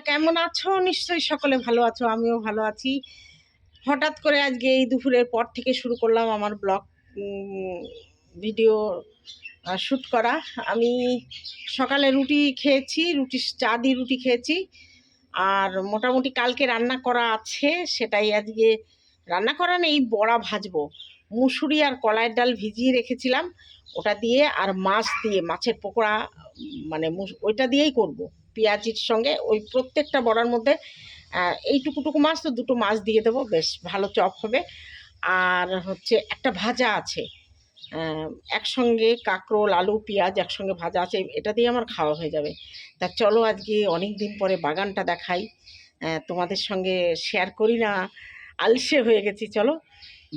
কেমন আছো? নিশ্চয়ই সকলে ভালো আছো, আমিও ভালো আছি। হঠাৎ করে আজকে এই দুপুরের পর থেকে শুরু করলাম আমার ব্লগ ভিডিও শ্যুট করা। আমি সকালে রুটি খেয়েছি, রুটি, চা দিয়ে রুটি খেয়েছি। আর মোটামুটি কালকে রান্না করা আছে, সেটাই আজকে রান্না করা নেই, বড়া ভাজবো। মুসুরি আর কলাইয়ের ডাল ভিজিয়ে রেখেছিলাম, ওটা দিয়ে আর মাছ দিয়ে, মাছের পকোড়া মানে ওইটা দিয়েই করব। পেঁয়াজির সঙ্গে ওই প্রত্যেকটা বড়ার মধ্যে এইটুকুটুকু মাছ তো দুটো মাছ দিয়ে দেবো, বেশ ভালো চপ হবে। আর হচ্ছে একটা ভাজা আছে একসঙ্গে কাঁকরোল, আলু, পেঁয়াজ একসঙ্গে ভাজা আছে, এটা দিয়ে আমার খাওয়া হয়ে যাবে। তা চলো আজকে অনেক দিন পরে বাগানটা দেখাই তোমাদের সঙ্গে শেয়ার করি না, আলসে হয়ে গেছি, চলো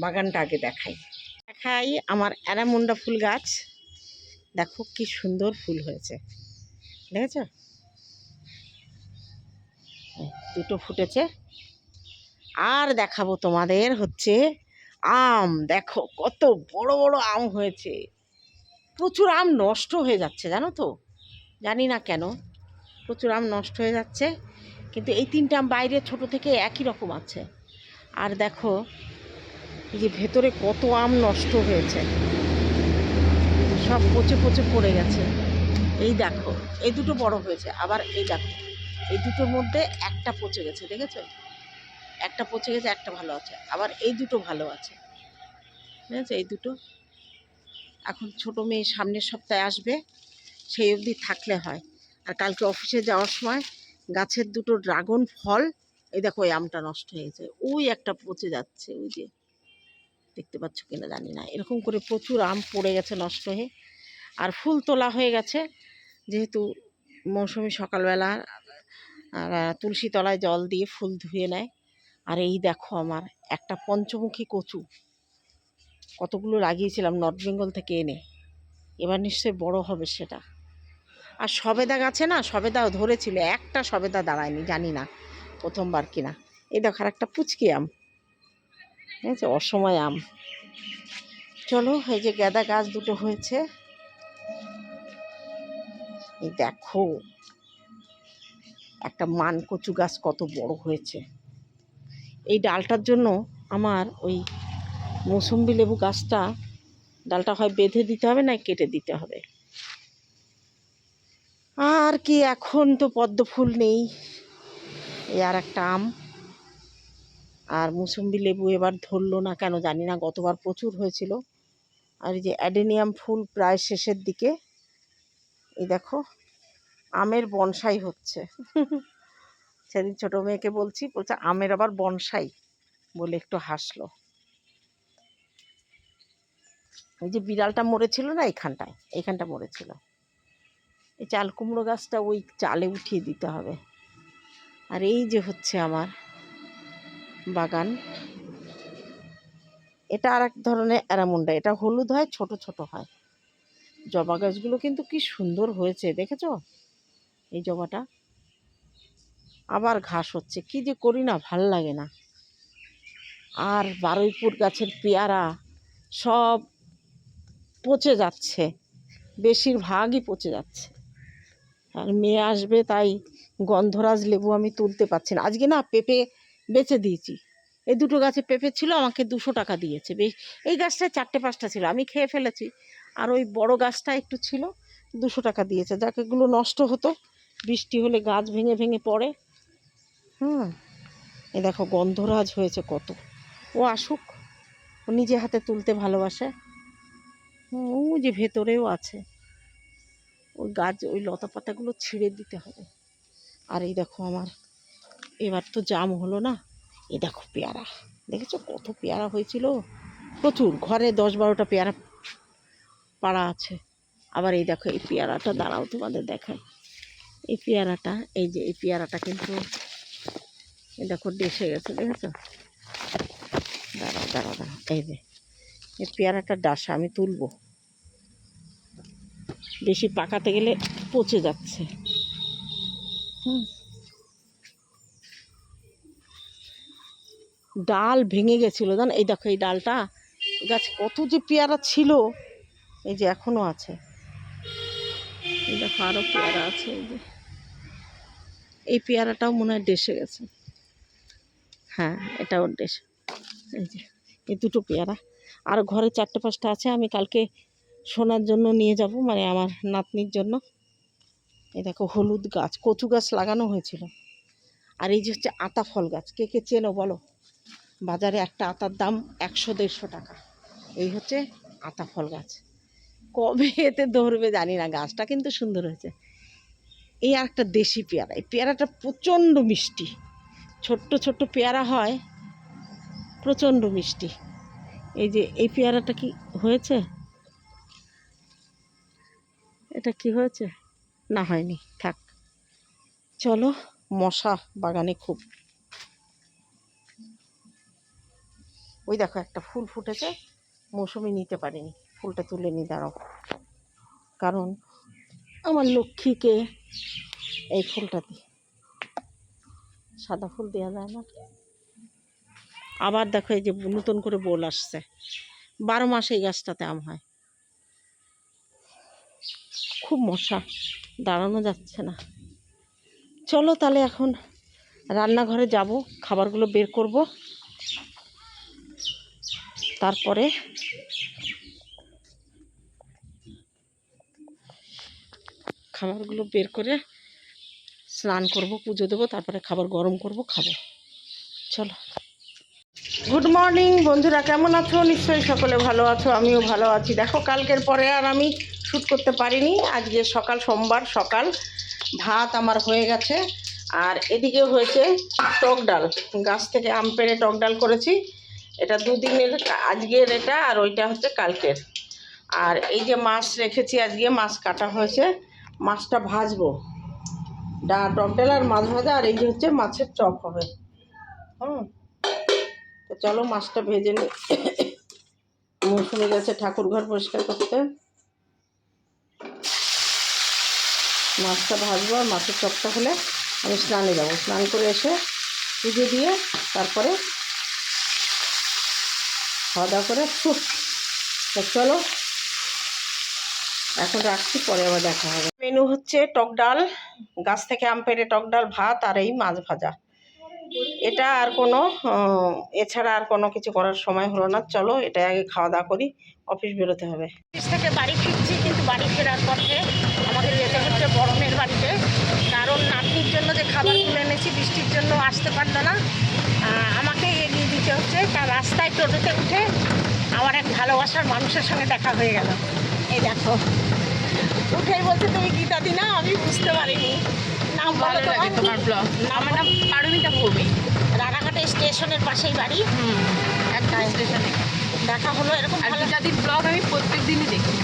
বাগানটা আগে দেখাই। দেখাই আমার অ্যারামুন্ডা ফুল গাছ, দেখো কি সুন্দর ফুল হয়েছে, দেখেছ? দুটো ফুটেছে। আর দেখাবো তোমাদের হচ্ছে আম। দেখো কত বড় বড় আম হয়েছে। প্রচুর আম নষ্ট হয়ে যাচ্ছে, জানো তো? জানি না কেন। প্রচুর আম নষ্ট হয়ে যাচ্ছে। কিন্তু এই তিনটা আম বাইরে ছোট থেকে একই রকম আছে। আর দেখো, এই যে ভেতরে কত আম নষ্ট হয়েছে। সব পচে পচে পড়ে গেছে। এই দেখো, এই দুটো বড় হয়েছে। আবার এই দেখো। এই দুটোর মধ্যে একটা পচে গেছে, দেখেছ? একটা পচে গেছে, একটা ভালো আছে। আবার এই দুটো ভালো আছে। ঠিক আছে এই দুটো। এখন ছোট মেয়ে সামনের সপ্তাহে আসবে, সেই অবধি থাকলে হয়। আর কালকে অফিসে যাওয়ার সময় গাছের দুটো ড্রাগন ফল, এই দেখো ওই আমটা নষ্ট হয়ে গেছে। ওই একটা পচে যাচ্ছে, ওই যে। দেখতে পাচ্ছ কিনা জানি না। এরকম করে প্রচুর আম পড়ে গেছে নষ্ট হয়ে। আর ফুল তোলা হয়ে গেছে, যেহেতু মৌসুমি সকালবেলা আর, তুলসী তলায় জল দিয়ে ফুল ধুয়ে নেয়। আর এই দেখো আমার একটা পঞ্চমুখী কচু। কতগুলো লাগিয়েছিলাম নর্থ বেঙ্গল থেকে এনে। এবার নিশ্চয়ই বড় হবে সেটা। আর সবেদা গাছে না সবেদাও ধরেছিল একটা সবেদা দাঁড়ায়নি জানি না প্রথমবার কিনা। এই দেখো আর একটা পুচকি আম। ঠিক আছে অসময় আম। চলো এই যে গাঁদা গাছ দুটো হয়েছে। এই দেখো। একটা মান কচু গাছ কত বড় হয়েছে। এই ডালটার জন্য আমার ওই মৌসুম্বি লেবু গাছটা ডালটা হয় বেঁধে দিতে হবে না কেটে দিতে হবে। আর কি, এখন তো পদ্ম ফুল নেই। এই আর একটা আম। আর মুসুম্বি লেবু এবার ধরলো না কেন জানি না, গতবার প্রচুর হয়েছিল। আর এই যে অ্যাডেনিয়াম ফুল প্রায় শেষের দিকে। এই দেখো আমের বনসাই হচ্ছে। সেদিন ছোটো মেয়েকে বলছি, বলছে, আমের আবার বনসাই? বলে একটু হাসলো। ওই যে বিড়ালটা মরেছিল না এইখানটায় এইখানটা মরেছিল। এই চাল কুমড়ো গাছটা ওই চালে উঠিয়ে দিতে হবে। আর এই যে হচ্ছে আমার বাগান। এটা আর এক ধরনের অ্যারামুন্ডা। এটা হলুদ হয়, ছোট ছোট হয়। জবা গাছগুলো কিন্তু কি সুন্দর হয়েছে, দেখেছ? এই জবাটা। আবার ঘাস হচ্ছে, কি যে করি না, ভালো লাগে না। আর বারুইপুর গাছের পেয়ারা সব পচে যাচ্ছে, বেশিরভাগই পচে যাচ্ছে। আর মেয়ে আসবে, তাই গন্ধরাজ লেবু আমি তুলতে পারছি না। আজকে না পেঁপে বেচে দিয়েছি। এই দুটো গাছে পেঁপে ছিল, আমাকে দুশো টাকা দিয়েছে। বেশ, এই গাছটায় চারটে পাঁচটা ছিল, আমি খেয়ে ফেলেছি। আর ওই বড় গাছটা একটু ছিল, দুশো টাকা দিয়েছে। যাকে, এগুলো নষ্ট হতো। বৃষ্টি হলে গাছ ভেঙে ভেঙে পড়ে। হুম। এ দেখো গন্ধরাজ হয়েছে কত। ও আসুক ও নিজে হাতে তুলতে ভালোবাসে। ও যে ভেতরেও আছে। ওই গাছ ওই লতা পাতাগুলো ছিঁড়ে দিতে হবে। আর এই দেখো আমার এবার তো জাম হলো না। এ দেখো পেয়ারা দেখেছ কত পেয়ারা হয়েছিল? প্রচুর ঘরে দশ বারোটা পেয়ারা পাড়া আছে। আবার এই দেখো এই পেয়ারাটা দাঁড়াও তোমাদের দেখায় এই পেয়ারাটা, এই যে এই পেয়ারাটা কিন্তু দেখো ডেসে গেছে, দেখেছ? দাঁড়াও দাঁড়াও দাঁড়াও, এই যে, এই পেয়ারাটা ডাসা, আমি তুলবো। বেশি পাকাতে গেলে পচে যাচ্ছে। হুম। ডাল ভেঙে গেছিল, জান? এই দেখো, এই ডালটা, গাছ কত যে পেয়ারা ছিল, এই যে এখনও আছে। এই দেখো আরও পেয়ারা আছে, এই যে। এই পেয়ারাটাও মনে হয় ডেসে গেছে। হ্যাঁ এটাও ডেস এই যে, এই দুটো পেয়ারা। আর ঘরে চারটে পাঁচটা আছে, আমি কালকে সোনার জন্য নিয়ে যাব মানে আমার নাতনির জন্য। এই দেখো, হলুদ গাছ, কচু গাছ লাগানো হয়েছিল। আর এই যে হচ্ছে আতা ফল গাছ, কে কে চেনো বলো? বাজারে একটা আতার দাম একশো দেড়শো টাকা। এই হচ্ছে আতা ফল গাছ। কবে এতে ধরবে জানি না, গাছটা কিন্তু সুন্দর হয়েছে। এই আর একটা দেশি পেয়ারা। এই পেয়ারাটা প্রচণ্ড মিষ্টি। ছোট্ট ছোট্ট পেয়ারা হয়, প্রচণ্ড মিষ্টি। এই যে, এই পেয়ারাটা কি হয়েছে? এটা কি হয়েছে? না হয়নি, থাক। চলো, মশা বাগানে খুব। ওই দেখো, একটা ফুল ফুটেছে। মৌসুমি নিতে পারিনি। ফুলটা তুলে নি, দাঁড়াও। কারণ আমার লক্ষ্মীকে এই ফুলটা দিই। সাদা ফুল দেওয়া যায় না। আবার দেখো এই যে নতুন করে বোল আসছে। বারো মাসে এই গাছটাতে আম হয়। খুব মশা, দাঁড়ানো যাচ্ছে না। চলো তাহলে এখন রান্নাঘরে যাব, খাবারগুলো বের করব। তারপরে খাবারগুলো বের করে স্নান করব, পুজো দেবো, তারপরে খাবার গরম করব, খাব। চলো। গুড মর্নিং বন্ধুরা, কেমন আছো? নিশ্চয়ই সকলে ভালো আছো, আমিও ভালো আছি। দেখো, কালকের পরে আর আমি শ্যুট করতে পারিনি। আজকে সকাল, সোমবার সকাল, ভাত আমার হয়ে গেছে। আর এদিকে হয়েছে টক ডাল। গাছ থেকে আম পেড়ে টক ডাল করেছি। এটা দুদিনের আজকের এটা, আর ওইটা হচ্ছে কালকের। আর এই যে মাছ রেখেছি আজকে, মাছ কাটা হয়েছে। মাছটা ভাজবো। ডা, টক ডাল আর মাছ ভাজা, আর এই যে হচ্ছে মাছের চপ হবে। হুম? তো চলো মাছটা ভেজে নি। মৌসুমে গেছে ঠাকুর ঘর পরিষ্কার করতে। মাছটা ভাজবো আর মাছের চপটা হলে আমি স্নানে যাব। স্নান করে এসে পুজো দিয়ে তারপরে খাওয়া দাওয়া করে। চলো এখন রাখছি, পরে আবার দেখা হবে। মেনু হচ্ছে টক ডাল, গাছ থেকে আম পেড়ে টক ডাল, ভাত আর এই মাছ ভাজা। এটা আর কোনো এছাড়া আর কোনো কিছু করার সময় হলো না। চলো, এটা আগে খাওয়া দাওয়া করি, অফিস বেরোতে হবে। অফিস থেকে বাড়ি ফিরছি, কিন্তু বাড়ি ফেরার পথে আমাকে যেতে হচ্ছে বরমের বাড়িতে। কারণ নাতনির জন্য যে খাবার তুলে এনেছি, বৃষ্টির জন্য আসতে পারল না। আমাকে এগিয়ে দিতে হচ্ছে। তার রাস্তায় টোটোতে উঠে আমার এক ভালোবাসার মানুষের সঙ্গে দেখা হয়ে গেল। এই দেখো। উঠেই বলছে তুমি গীতা দি না আমি বুঝতে পারিনি। নাম ভালো লাগে তোমার? ব্লগ আমার নাম পারমিতা ভৌমিক। রানাঘাটে স্টেশনের পাশেই বাড়ি। হুম একদম স্টেশনে। দেখা হলো এরকম ভালো গীতাদির ব্লগ আমি প্রত্যেক দিনই দেখি।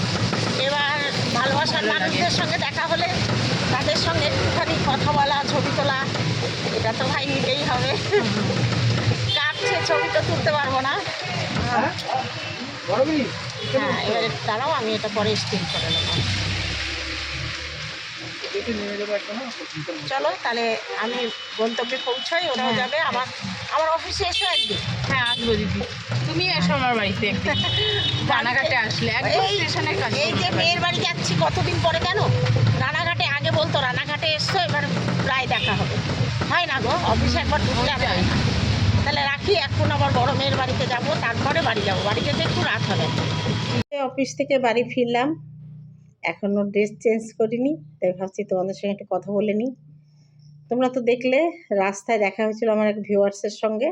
এবার ভালোবাসার মানুষদের সঙ্গে দেখা হলে তাদের সঙ্গে একটুখানি কথা বলা ছবি তোলা এটা তো ভাই নিতেই হবে। কাটছে ছবি তো তুলতে পারব না। হ্যাঁ এবারে দাঁড়াও আমি এটা পরে স্টিল করে নেব। চলো তাহলে আমি গন্তব্যে পৌঁছাই ওরাও হ্যাঁ। যাবে আমার আমার অফিসে এসো একদিন। হ্যাঁ আসব দিদি। তুমি এসো আমার বাড়িতে রানাঘাটে আসলে একদম এই- স্টেশনের কাছে এই যে মেয়ের বাড়ি যাচ্ছি কতদিন পরে কেন রানাঘাটে আগে বলতো রানাঘাটে এসছো এবার প্রায় দেখা হবে। হয় না গো অফিসে একবার হয় না। তাহলে রাখি এখন আবার বড় মেয়ের বাড়িতে যাব তারপরে বাড়ি যাব। বাড়ি যেতে একটু রাত হবে। অফিস থেকে বাড়ি ফিরলাম। এখনও ড্রেস চেঞ্জ করিনি, তাই ভাবছি তোমাদের সঙ্গে একটু কথা বলে নিই। তোমরা তো দেখলে, রাস্তায় দেখা হয়েছিল আমার এক ভিউয়ার্সের সঙ্গে।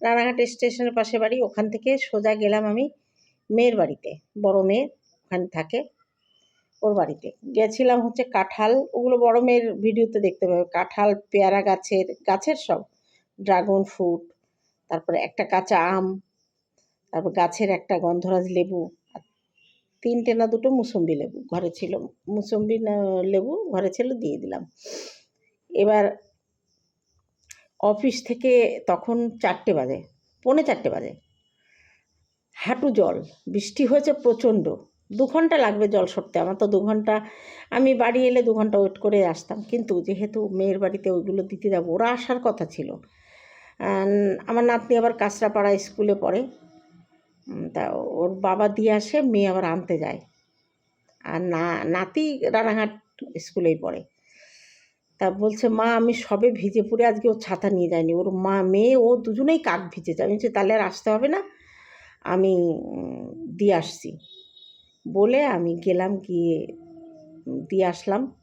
রানাঘাট স্টেশনের পাশে বাড়ি, ওখান থেকে সোজা গেলাম আমি মেয়ের বাড়িতে, বড় মেয়ে ওখানে থাকে ওর বাড়িতে। গেছিলাম হচ্ছে কাঁঠাল, ওগুলো বড় মেয়ের ভিডিওতে দেখতে পাবে। কাঁঠাল, পেয়ারা গাছের গাছের সব ড্রাগন ফ্রুট তারপরে একটা কাঁচা আম তারপর গাছের একটা গন্ধরাজ লেবু তিনটে না দুটো মুসম্বি লেবু ঘরে ছিল। মুসম্বি লেবু ঘরে ছিল, দিয়ে দিলাম। এবার অফিস থেকে তখন চারটে বাজে, পৌনে চারটে বাজে। হাঁটু জল, বৃষ্টি হয়েছে প্রচণ্ড। দু ঘণ্টা লাগবে জল সরতে, আমার তো দু ঘণ্টা, আমি বাড়ি এলে দু ঘণ্টা ওয়েট করে আসতাম। কিন্তু যেহেতু মেয়ের বাড়িতে ওইগুলো দিতে যাব, ওরা আসার কথা ছিল। আমার নাতনি আবার কাঁচরাপাড়া স্কুলে পড়ে। তা ওর বাবা দিয়ে আসে, মেয়ে আবার আনতে যায়। আর না, নাতি রানাঘাট স্কুলেই পড়ে। তা বলছে, মা, আমি সবে ভিজে পড়ে আজকে ও ছাতা নিয়ে যায়নি ওর মা, মেয়ে, ও দুজনেই কাক ভিজেছে। আমি বলছি, তাহলে আর আসতে হবে না। আমি দিয়ে আসছি। বলে আমি গেলাম, গিয়ে দিয়ে আসলাম।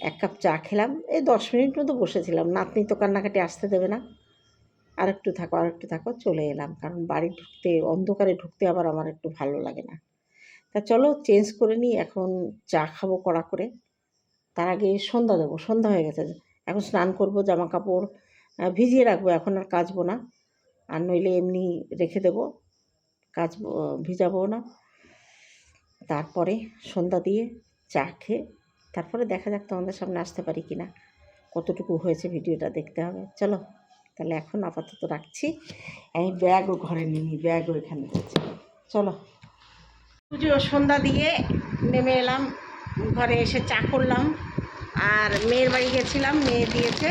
এক কাপ চা খেলাম। এই দশ মিনিট মতো বসেছিলাম। নাতনি তো কান্নাকাটি আসতে দেবে না। আর একটু থাকো আর একটু থাকো, চলে এলাম। কারণ বাড়ি ঢুকতে, অন্ধকারে ঢুকতে আবার আমার একটু ভালো লাগে না। তা চলো চেঞ্জ করে নিই, এখন চা খাব কড়া করে। তার আগে সন্ধ্যা দেবো, সন্ধ্যা হয়ে গেছে। এখন স্নান করব জামা কাপড় ভিজিয়ে রাখব, এখন আর কাচবো না। আর নইলে এমনি রেখে দেবো, কাচবো, ভিজাবো না। তারপরে সন্ধ্যা দিয়ে চা খেয়ে, তারপরে দেখা যাক তোমাদের সামনে আসতে পারি কি না কতটুকু হয়েছে ভিডিওটা দেখতে হবে। চলো। তাহলে এখন আপাতত রাখছি। আমি ব্যাগও ঘরে নিই ব্যাগও এখানে রয়েছে। চলো। পুজো সন্ধ্যা দিয়ে নেমে এলাম, ঘরে এসে চা করলাম। আর মেয়ের বাড়ি গেছিলাম, মেয়ে দিয়েছে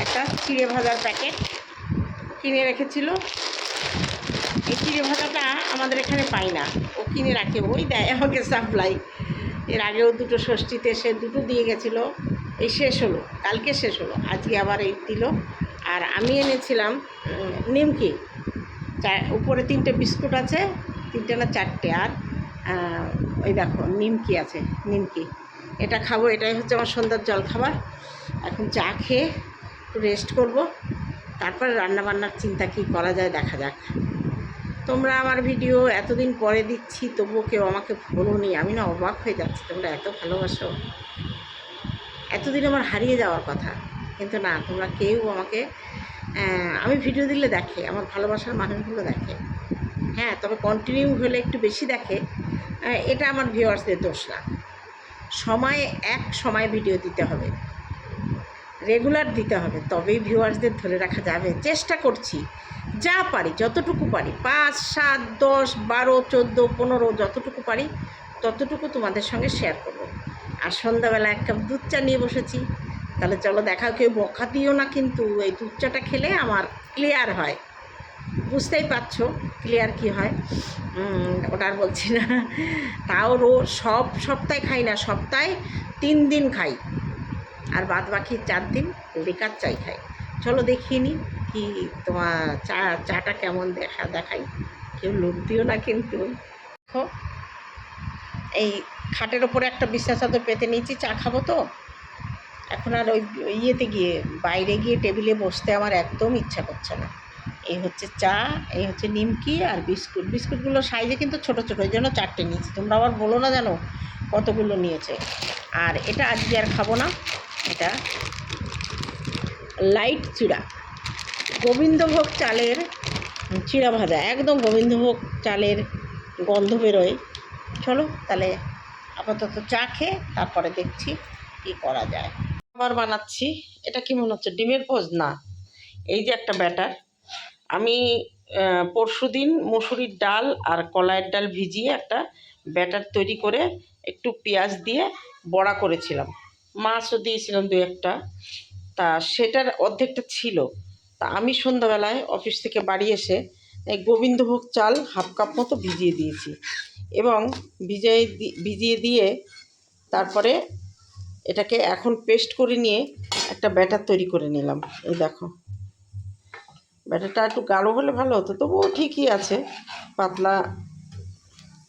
একটা চিড়ে ভাজার প্যাকেট। কিনে রেখেছিল। এই চিড়ে ভাজাটা আমাদের এখানে পাই না। ও কিনে রাখে, ওই দেয় আমাকে সাপ্লাই এর আগেও দুটো ষষ্ঠীতে সে দুটো দিয়ে গেছিল। এই শেষ হলো, কালকে শেষ হলো, আজকে আবার এই দিল। আর আমি এনেছিলাম নিমকি। উপরে তিনটে বিস্কুট আছে, তিনটে না চারটে, আর ওই দেখো, নিমকি আছে, নিমকি। এটা খাব, এটাই হচ্ছে আমার সন্ধ্যার জল খাবার এখন চা খেয়ে একটু রেস্ট করব। তারপরে রান্নাবান্নার চিন্তা কী করা যায় দেখা যাক। তোমরা আমার ভিডিও এতদিন পরে দিচ্ছি, তবুও কেউ আমাকে ভুলোনি আমি না অবাক হয়ে যাচ্ছি, তোমরা এত ভালোবাসো। এতদিন আমার হারিয়ে যাওয়ার কথা। কিন্তু না, তোমরা কেউ আমাকে আমি ভিডিও দিলে দেখে, আমার ভালোবাসার মানুষগুলো দেখে। হ্যাঁ তবে কন্টিনিউ হলে একটু বেশি দেখে। এটা আমার ভিউয়ার্সদের দোষ না। সময়ে এক সময় ভিডিও দিতে হবে। রেগুলার দিতে হবে, তবেই ভিউয়ার্সদের ধরে রাখা যাবে। চেষ্টা করছি, যা পারি, যতটুকু পারি, পাঁচ, সাত, দশ, বারো, চোদ্দ, পনেরো, যতটুকু পারি, ততটুকু তোমাদের সঙ্গে শেয়ার করব। আর সন্ধ্যাবেলা এক কাপ দুধ চা নিয়ে বসেছি। তাহলে চলো দেখাও, কেউ বকা দিও না কিন্তু এই দুধ চাটা খেলে আমার ক্লিয়ার হয়। বুঝতেই পারছ ক্লিয়ার কি হয়। ওটা আর বলছি না। তাও রোজ সব সপ্তাহে খাই না, সপ্তাহে তিন দিন খাই। আর বাদ বাকি চার দিন লিকার চাই খাই। চলো দেখিয়ে কি তোমার চা, চাটা কেমন দেখা, দেখাই। কেউ লোক দিও না কিন্তু। এই খাটের ওপরে একটা বিছনা চাদর পেতে নিয়েছি, চা খাব তো। এখন আর ওই ইয়েতে গিয়ে, বাইরে গিয়ে টেবিলে বসতে আমার একদম ইচ্ছা করছে না। এই হচ্ছে চা, এই হচ্ছে নিমকি আর বিস্কুট। বিস্কুটগুলো সাইজে কিন্তু ছোট ছোট ওই জন্য চারটে নিয়েছি। তোমরা আবার বলো না জানো কতগুলো নিয়েছে। আর এটা আজকে আর খাব না, এটা লাইট চিড়া। গোবিন্দভোগ চালের চিড়া ভাজা, একদম গোবিন্দভোগ চালের গন্ধ বেরোয়। চলো তাহলে আপাতত চা খেয়ে তারপরে দেখছি কি করা যায়। আবার বানাচ্ছি, এটা কি মনে হচ্ছে ডিমের পোজ? না। এই যে একটা ব্যাটার, আমি পরশু দিন মুসুরির ডাল আর কলাইয়ের ডাল ভিজিয়ে একটা ব্যাটার তৈরি করে একটু পেঁয়াজ দিয়ে বড়া করেছিলাম। মাছও দিয়েছিলাম দু একটা। তা সেটার অর্ধেকটা ছিল। তা আমি সন্ধ্যাবেলায় অফিস থেকে বাড়ি এসে গোবিন্দভোগ চাল হাফ কাপ মতো ভিজিয়ে দিয়েছি। এবং ভিজিয়ে ভিজিয়ে দিয়ে তারপরে এটাকে এখন পেস্ট করে নিয়ে একটা ব্যাটার তৈরি করে নিলাম। এই দেখো। ব্যাটারটা একটু গাঢ় হলে ভালো হতো, তবুও ঠিকই আছে। পাতলা,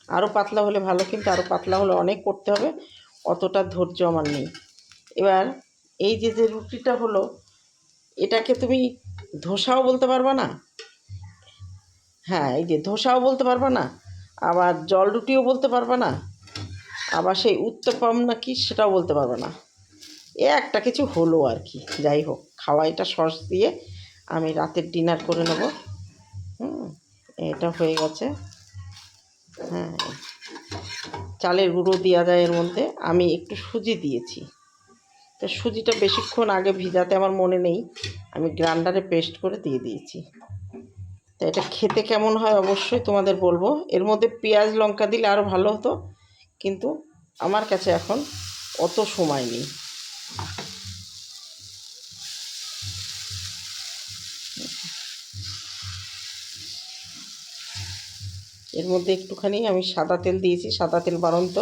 আরও পাতলা হলে ভালো, কিন্তু আরও পাতলা হলে অনেক করতে হবে, অতটা ধৈর্য আমার নেই। এবার এই যে যে রুটিটা হলো, এটাকে তুমি ধোসাও বলতে পারবা না? হ্যাঁ এই যে ধোসাও বলতে পারবা না? আবার জল রুটিও বলতে পারবে না, আবার সেই উত্তপম না কি সেটাও বলতে পারবে না। এ একটা কিছু হলো আর কি, যাই হোক খাওয়া এটা সস দিয়ে আমি রাতের ডিনার করে নেব। হুম, এটা হয়ে গেছে। হ্যাঁ চালের গুঁড়ো দেওয়া যায় এর মধ্যে, আমি একটু সুজি দিয়েছি। তো সুজিটা বেশিক্ষণ আগে ভিজাতে আমার মনে নেই, আমি গ্রাইন্ডারে পেস্ট করে দিয়ে দিয়েছি। তো এটা খেতে কেমন হয় অবশ্যই তোমাদের বলব। এর মধ্যে পেঁয়াজ, লঙ্কা দিলে আরও ভালো হতো, কিন্তু আমার কাছে এখন অত সময় নেই। এর মধ্যে একটুখানি আমি সাদা তেল দিয়েছি, সাদা তেল বারন্ত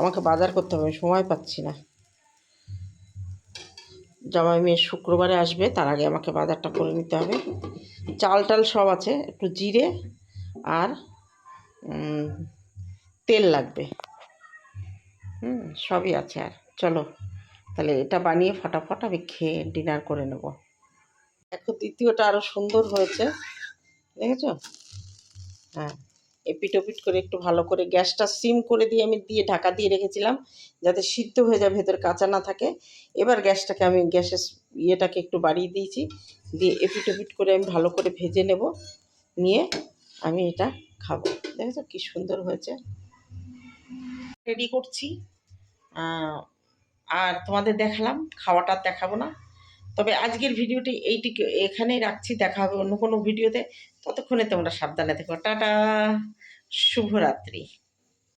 আমাকে বাজার করতে হবে সময় পাচ্ছি না। জামাই মেয়ে শুক্রবারে আসবে, তার আগে আমাকে বাজারটা করে নিতে হবে। চাল টাল সব আছে, একটু জিরে আর তেল লাগবে। হুম, সবই আছে আর। চলো, তাহলে এটা বানিয়ে ফটাফট আমি খেয়ে ডিনার করে নেব। দেখো, দ্বিতীয়টা আরও সুন্দর হয়েছে। দেখেছ? হ্যাঁ। এপিট ওপিট করে একটু ভালো করে গ্যাসটা সিম করে দিয়ে আমি দিয়ে ঢাকা দিয়ে রেখেছিলাম যাতে সিদ্ধ হয়ে যায়, ভেতর কাঁচা না থাকে। এবার গ্যাসটাকে আমি গ্যাসের ইয়েটাকে একটু বাড়িয়ে দিয়েছি। দিয়ে এপিট ওপিট করে আমি ভালো করে ভেজে নেব। নিয়ে আমি এটা খাব। দেখেছ কি সুন্দর হয়েছে? রেডি করছি। আর তোমাদের দেখালাম, খাওয়াটা দেখাবো না। তবে আজকের ভিডিওটি এইটিকে এখানেই রাখছি। দেখা হবে অন্য কোনো ভিডিওতে। ততক্ষণে তোমরা সাবধানে থেকো। টাটা! শুভরাত্রি।